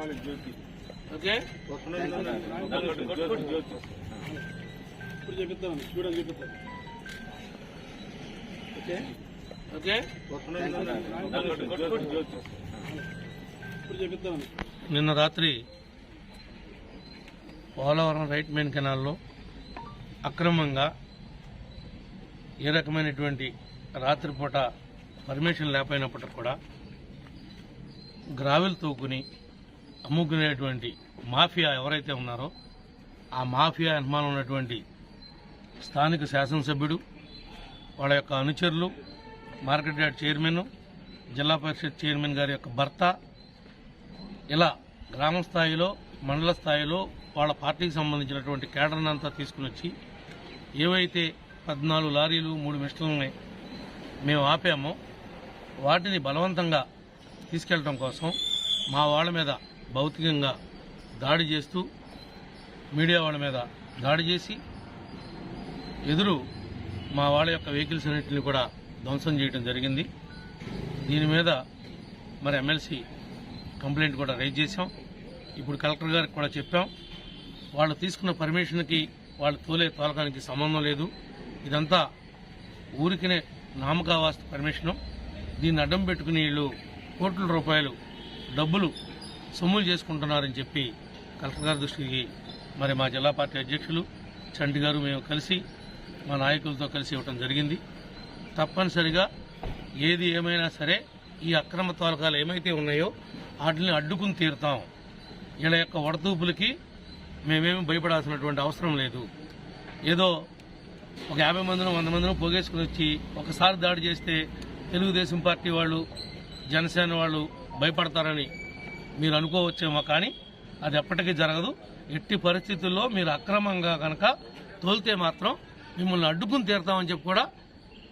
Okay ఇప్పుడు చూపిస్తాను చూడని ఓకే? ఓకే? ఇప్పుడు చూపిస్తాను నిన్న రాత్రి పోలవరం రైట్ మెయిన్ కెనాల్లో అక్రమంగా ఏ రకమైనటువంటి రాత్రిపూట పర్మిషన్ లేకపోయినప్పటికి కూడా గ్రావెల్ తోకుని అమ్ముకునేటువంటి మాఫియా ఎవరైతే ఉన్నారో ఆ మాఫియా అనుమానం ఉన్నటువంటి స్థానిక శాసనసభ్యుడు వాళ్ళ యొక్క అనుచరులు మార్కెట్ యార్డ్ చైర్మన్ జిల్లా పరిషత్ చైర్మన్ గారి యొక్క భర్త ఇలా గ్రామ స్థాయిలో మండల స్థాయిలో వాళ్ళ పార్టీకి సంబంధించినటువంటి కేడర్ని అంతా తీసుకుని వచ్చి ఏవైతే పద్నాలుగు లారీలు మూడు మిషన్లని మేము ఆపామో వాటిని బలవంతంగా తీసుకెళ్ళటం కోసం మా వాళ్ళ మీద భౌతికంగా దాడి చేస్తూ మీడియా వాళ్ళ మీద దాడి చేసి ఎదురు మా వాళ్ళ యొక్క వెహికల్స్ అన్నింటిని కూడా ధ్వంసం చేయడం జరిగింది. దీని మీద మరి ఎమ్మెల్సీ కంప్లైంట్ కూడా రైజ్ చేశాం. ఇప్పుడు కలెక్టర్ గారికి కూడా చెప్పాం. వాళ్ళు తీసుకున్న పర్మిషన్కి వాళ్ళు తోలే తోలకానికి సంబంధం లేదు. ఇదంతా ఊరికినే నామకావాస్త పర్మిషను. దీన్ని అడ్డం పెట్టుకుని వీళ్ళు కోట్ల రూపాయలు డబ్బులు సొమ్ములు చేసుకుంటున్నారని చెప్పి కలెక్టర్ గారి దృష్టికి మరి మా జిల్లా పార్టీ అధ్యక్షులు చండి గారు మేము కలిసి మా నాయకులతో కలిసి ఇవ్వటం జరిగింది. తప్పనిసరిగా ఏది ఏమైనా సరే ఈ అక్రమ తోలకాలు ఏమైతే ఉన్నాయో వాటిని అడ్డుకుని తీరుతాం. వీళ్ళ యొక్క వడతూపులకి మేమేమి భయపడాల్సినటువంటి అవసరం లేదు. ఏదో ఒక యాభై మందిని వంద మందిని పోగేసుకుని వచ్చి ఒకసారి దాడి చేస్తే తెలుగుదేశం పార్టీ వాళ్ళు జనసేన వాళ్ళు భయపడతారని మీరు అనుకోవచ్చేమో కానీ అది ఎప్పటికీ జరగదు. ఎట్టి పరిస్థితుల్లో మీరు అక్రమంగా కనుక తోలితే మాత్రం మిమ్మల్ని అడ్డుకుని తీరుతామని చెప్పి కూడా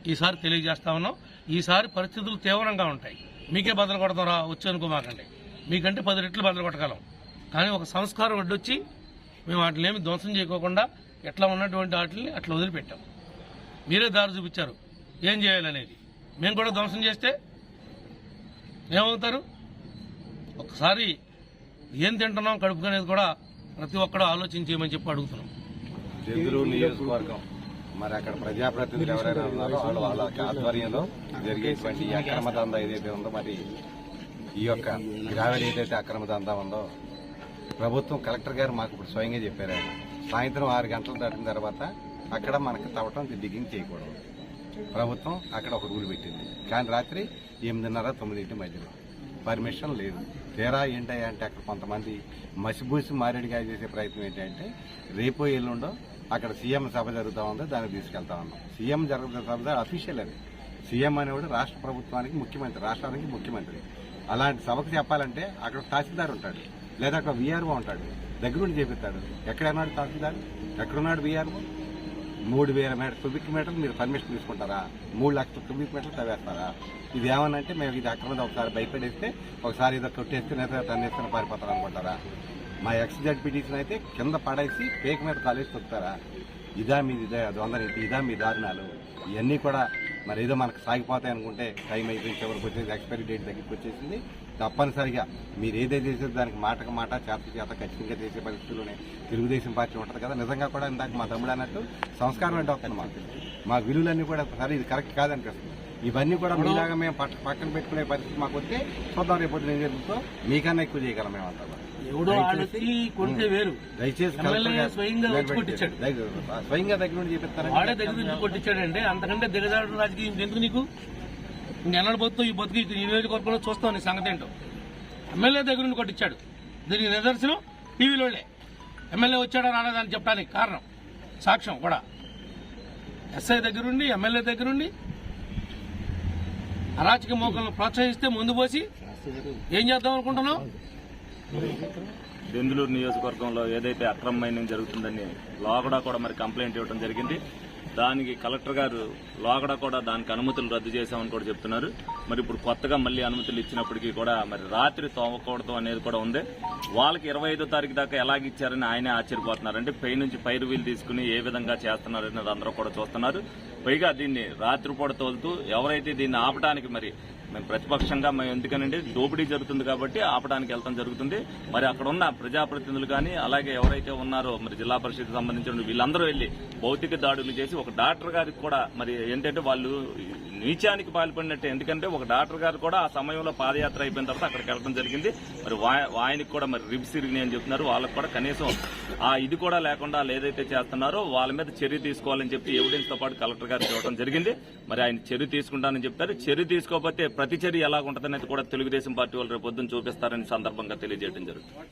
ఈసారి తెలియజేస్తా ఉన్నాం. ఈసారి పరిస్థితులు తీవ్రంగా ఉంటాయి. మీకే బదులు కొడతాం రా వచ్చి అనుకోమాకండి. మీకంటే పది రెట్లు బదులు కొట్టగలం. కానీ ఒక సంస్కారం అడ్డొచ్చి మేము వాటిని ఏమి ధ్వంసం చేయకోకుండా ఎట్లా ఉన్నటువంటి వాటిని అట్లా వదిలిపెట్టాం. మీరే దారి చూపించారు. ఏం చేయాలనేది? మేము కూడా ధ్వంసం చేస్తే ఏమవుతారు? ఒకసారి ఏం తింటున్నాం కడుపు అనేది కూడా ప్రతి ఒక్కడు ఆలోచించేయమని చెప్పి అడుగుతున్నాం. చంద్రూరు నియోజకవర్గం. మరి అక్కడ ప్రజాప్రతినిధులు ఎవరైనా ఉన్నారో వాళ్ళు వాళ్ళ ఆధ్వర్యంలో జరిగేటువంటి ఈ అక్రమ దందా ఏదైతే ఉందో మరి ఈ యొక్క గ్రావెల్ ఏదైతే అక్రమ దందా ఉందో ప్రభుత్వం కలెక్టర్ గారు మాకు ఇప్పుడు స్వయంగా చెప్పారు ఆయన. సాయంత్రం ఆరు గంటలు దాటిన తర్వాత అక్కడ మనకి తవ్వటం డిగ్గింగ్ చేయకూడదు. ప్రభుత్వం అక్కడ ఒక రూల్ పెట్టింది. కానీ రాత్రి ఎనిమిదిన్నర తొమ్మిదింటి మధ్యలో. పర్మిషన్ లేదు. తీరా ఏంటంటే అంటే అక్కడ కొంతమంది మసిబూసి మారేడుగా చేసే ప్రయత్నం ఏంటంటే రేపు ఎల్లుండో అక్కడ సీఎం సభ జరుగుతూ ఉందో దానికి తీసుకెళ్తా ఉన్నాం. సీఎం జరుగుతున్న సభ అఫీషియల్ అది. సీఎం అనేవాడు రాష్ట్ర ప్రభుత్వానికి ముఖ్యమంత్రి రాష్ట్రానికి ముఖ్యమంత్రి. అలాంటి సభకు చెప్పాలంటే అక్కడ తహసీల్దార్ ఉంటాడు లేదా అక్కడ వీఆర్ఓ ఉంటాడు. దగ్గరుండి చేపిస్తాడు ఎక్కడున్నాడు తహసీల్దార్? ఎక్కడున్నాడు వీఆర్ఓ మూడు వేల మీటర్ క్యూబిక్ మీటర్లు మీరు పర్మిషన్ తీసుకుంటారా? మూడు లక్షల క్యూబిక్ మీటర్లు తవ్వేస్తారా? ఇది ఏమనంటే మేము ఇది అక్రమద ఒకసారి భయపడేస్తే ఒకసారి ఏదో కొట్టేస్తే తన్నేస్తే పారిపోతారు అనుకుంటారా? మా ఎక్స్జెడ్ పిటిషన్ అయితే కింద పడేసి పేక మీద కాలేజ్ తొక్కుతారా? ఇదా మీది ఇదే ఇదా మీ దారుణాలు? ఇవన్నీ కూడా మరి ఏదో మనకు సాగిపోతాయి అనుకుంటే టైం అయిపోయింది చివరికి వచ్చేసి ఎక్స్పైరీ డేట్ దగ్గరికి వచ్చేసింది. తప్పనిసరిగా మీరు ఏదైతే చేసేది దానికి మాటకు మాట చేత చేత ఖచ్చితంగా చేసే పరిస్థితుల్లోనే తెలుగుదేశం పార్టీ ఉంటుంది కదా నిజంగా కూడా ఇందాక మా తమ్ముడు అన్నట్టు సంస్కారం అంటే వస్తుంది మాకు మా విలువలన్నీ కూడా సరే ఇది కరెక్ట్ కాదనిపిస్తుంది. ఇవన్నీ కూడా మీలాగా మేము పక్క- పక్కన పెట్టుకునే పరిస్థితి మాకు వస్తే చూద్దాం రేపు ఏం జరుగుతుందో. మీకన్నా ఎక్కువ చేయగలం మేము అంతా దయచేసి స్వయంగా దగ్గర నుండి కొట్టించాడంటే అంతకంటే దిగజాడు రాజకీయం ఎందుకు నీకు? ఇంకెన్నడు బతుకు ఈ బతుకు ఈ నియోజకవర్గంలో చూస్తాం నీ సంగతి ఏంటో. ఎమ్మెల్యే దగ్గర నుండి కొట్టించాడు దీనికి నిదర్శనం టీవీలోనే ఎమ్మెల్యే వచ్చాడా రాలేదని చెప్పడానికి కారణం సాక్ష్యం కూడా. ఎస్ఐ దగ్గరుండి ఎమ్మెల్యే దగ్గరుండి అరాచక మోకలను ప్రోత్సహిస్తే ముందు పోసి ఏం చేద్దాం అనుకుంటున్నాం బెంగళూరు నియోజకవర్గంలో ఏదైతే అక్రమ మైనింగ్ జరుగుతుందని లోగడా కూడా మరి కంప్లైంట్ ఇవ్వడం జరిగింది. దానికి కలెక్టర్ గారు లోగడ కూడా దానికి అనుమతులు రద్దు చేశామని కూడా చెప్తున్నారు. మరి ఇప్పుడు కొత్తగా మళ్ళీ అనుమతులు ఇచ్చినప్పటికీ కూడా మరి రాత్రి తోమకూడదు అనేది కూడా ఉంది. వాళ్ళకి ఇరవై ఐదో తారీఖు దాకా ఎలాగిచ్చారని ఆయనే ఆశ్చర్యపోతున్నారు. అంటే పై నుంచి పైరు వీలు తీసుకుని ఏ విధంగా చేస్తున్నారు అనేది అందరూ కూడా చూస్తున్నారు. పైగా దీన్ని రాత్రిపూట తోలుతూ ఎవరైతే దీన్ని ఆపడానికి మరి మేము ప్రతిపక్షంగా మేము ఎందుకనండి? దోపిడీ జరుగుతుంది కాబట్టి ఆపడానికి వెళ్తాం జరుగుతుంది. మరి అక్కడ ఉన్న ప్రజాప్రతినిధులు కానీ అలాగే ఎవరైతే ఉన్నారో మరి జిల్లా పరిషత్ సంబంధించిన వీళ్ళందరూ వెళ్ళి భౌతిక దాడులు చేసి ఒక డాక్టర్ గారికి కూడా మరి ఏంటంటే వాళ్ళు నీచానికి పాల్పడినట్టే. ఎందుకంటే ఒక డాక్టర్ గారు కూడా ఆ సమయంలో పాదయాత్ర అయిపోయిన తర్వాత అక్కడికి వెళ్ళడం జరిగింది. మరి ఆయనకి కూడా మరి రిబ్స్ ఇరిగినాయి అని చెప్తున్నారు. వాళ్ళకి కూడా కనీసం ఆ ఇది కూడా లేకుండా వాళ్ళు ఏదైతే చేస్తున్నారో వాళ్ళ మీద చర్య తీసుకోవాలని చెప్పి ఎవిడెన్స్తో పాటు కలెక్టర్ గారికి ఇవ్వడం జరిగింది. మరి ఆయన చర్య తీసుకుంటానని చెప్తారు. చర్య తీసుకోకపోతే ప్రతి చర్య ఎలా ఉంటుందనేది కూడా తెలుగుదేశం పార్టీ వాళ్ళు రేపు చూపిస్తారని సందర్భంగా తెలియజేయడం జరుగుతుంది.